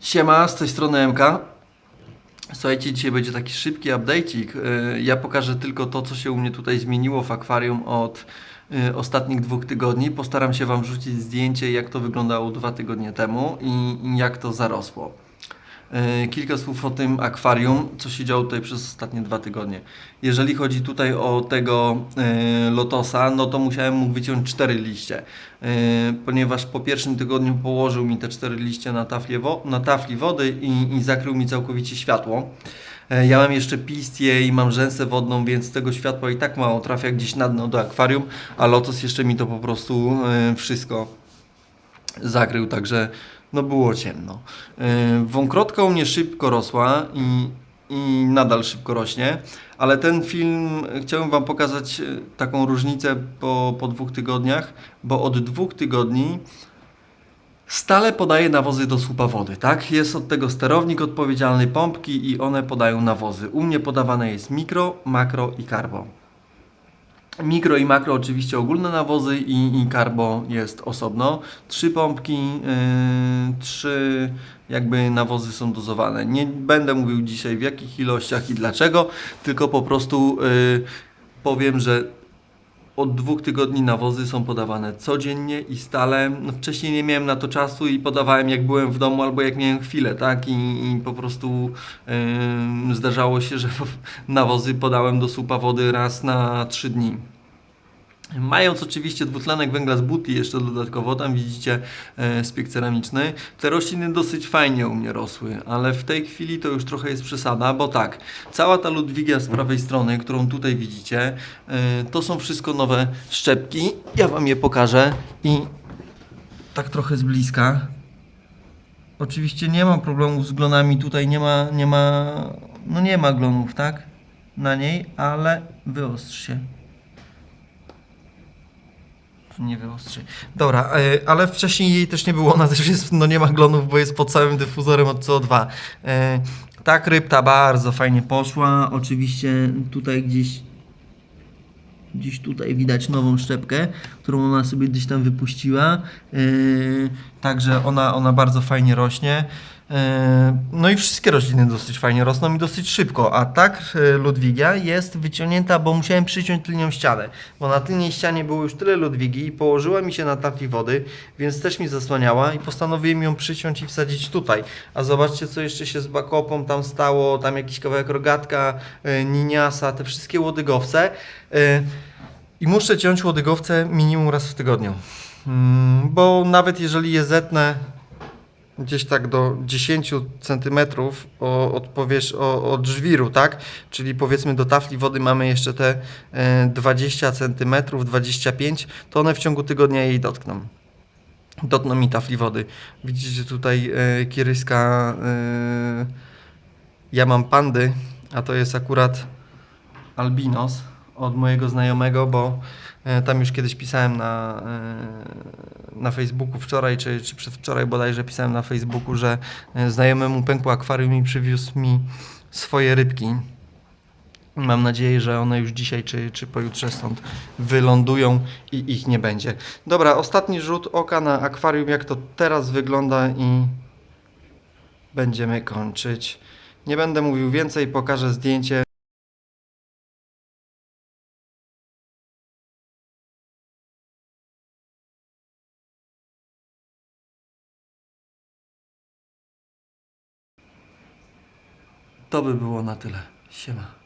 Siema, z tej strony MK. Słuchajcie, dzisiaj będzie taki szybki update'ik. Yy, Ja pokażę tylko to, co się u mnie tutaj zmieniło w akwarium od yy, ostatnich dwóch tygodni. Postaram się Wam wrzucić zdjęcie, jak to wyglądało dwa tygodnie temu i jak to zarosło. Yy, Kilka słów o tym akwarium, co się działo tutaj przez ostatnie dwa tygodnie. Jeżeli chodzi tutaj o tego yy, lotosa, no to musiałem mu wyciąć cztery liście, yy, ponieważ po pierwszym tygodniu położył mi te cztery liście na tafli, wo- na tafli wody i, i zakrył mi całkowicie światło. Ja mam jeszcze pistię i mam rzęsę wodną, więc tego światła i tak mało trafia gdzieś na dno do akwarium, a lotos jeszcze mi to po prostu wszystko zakrył, także no było ciemno. Wąkrotka u mnie szybko rosła i, i nadal szybko rośnie, ale ten film chciałem Wam pokazać yy, taką różnicę po, po dwóch tygodniach, bo od dwóch tygodni stale podaję nawozy do słupa wody, tak? Jest od tego sterownik odpowiedzialny, pompki i one podają nawozy. U mnie podawane jest mikro, makro i karbo. Mikro i makro oczywiście ogólne nawozy i, i karbo jest osobno. Trzy pompki, yy, trzy jakby nawozy są dozowane. Nie będę mówił dzisiaj w jakich ilościach i dlaczego, tylko po prostu yy, powiem, że od dwóch tygodni nawozy są podawane codziennie i stale. No, wcześniej nie miałem na to czasu i podawałem jak byłem w domu albo jak miałem chwilę, tak? I, i po prostu yy, zdarzało się, że nawozy podałem do słupa wody raz na trzy dni. Mając oczywiście dwutlenek węgla z butli jeszcze dodatkowo, tam widzicie e, spiek ceramiczny, te rośliny dosyć fajnie u mnie rosły, ale w tej chwili to już trochę jest przesada, bo tak, cała ta Ludwigia z prawej strony, którą tutaj widzicie, e, to są wszystko nowe szczepki. Ja Wam je pokażę i tak trochę z bliska. Oczywiście nie mam problemów z glonami, tutaj nie ma, nie ma, no nie ma glonów, tak? Na niej, ale wyostrz się. Nie wyostrzy. Dobra, e, ale wcześniej jej też nie było, ona też jest, no nie ma glonów, bo jest pod całym dyfuzorem od CO2. E, Ta krypta bardzo fajnie poszła, oczywiście tutaj gdzieś gdzieś tutaj widać nową szczepkę, którą ona sobie gdzieś tam wypuściła. Yy, także ona, ona bardzo fajnie rośnie. Yy, no i wszystkie rośliny dosyć fajnie rosną i dosyć szybko. A tak yy, Ludwigia jest wyciągnięta, bo musiałem przyciąć tylnią ścianę. Bo na tylnej ścianie było już tyle Ludwigi i położyła mi się na tafli wody, więc też mi zasłaniała i postanowiłem ją przyciąć i wsadzić tutaj. A zobaczcie, co jeszcze się z bakopą tam stało. Tam jakiś kawałek rogatka, yy, niniasa, te wszystkie łodygowce. I muszę ciąć łodygowce minimum raz w tygodniu. Mm, Bo nawet jeżeli je zetnę gdzieś tak do 10 cm od, powierz- od żwiru, tak? Czyli powiedzmy do tafli wody mamy jeszcze te e, 20 cm, 25, to one w ciągu tygodnia jej dotkną. Dotkną mi tafli wody. Widzicie tutaj e, kieryska. E, ja mam pandy, a to jest akurat albinos od mojego znajomego, bo e, tam już kiedyś pisałem na, e, na Facebooku wczoraj, czy, czy przedwczoraj bodajże pisałem na Facebooku, że e, znajomemu pękło akwarium i przywiózł mi swoje rybki. Mam nadzieję, że one już dzisiaj czy, czy pojutrze stąd wylądują i ich nie będzie. Dobra, ostatni rzut oka na akwarium, jak to teraz wygląda i będziemy kończyć. Nie będę mówił więcej, pokażę zdjęcie. To by było na tyle. Siema.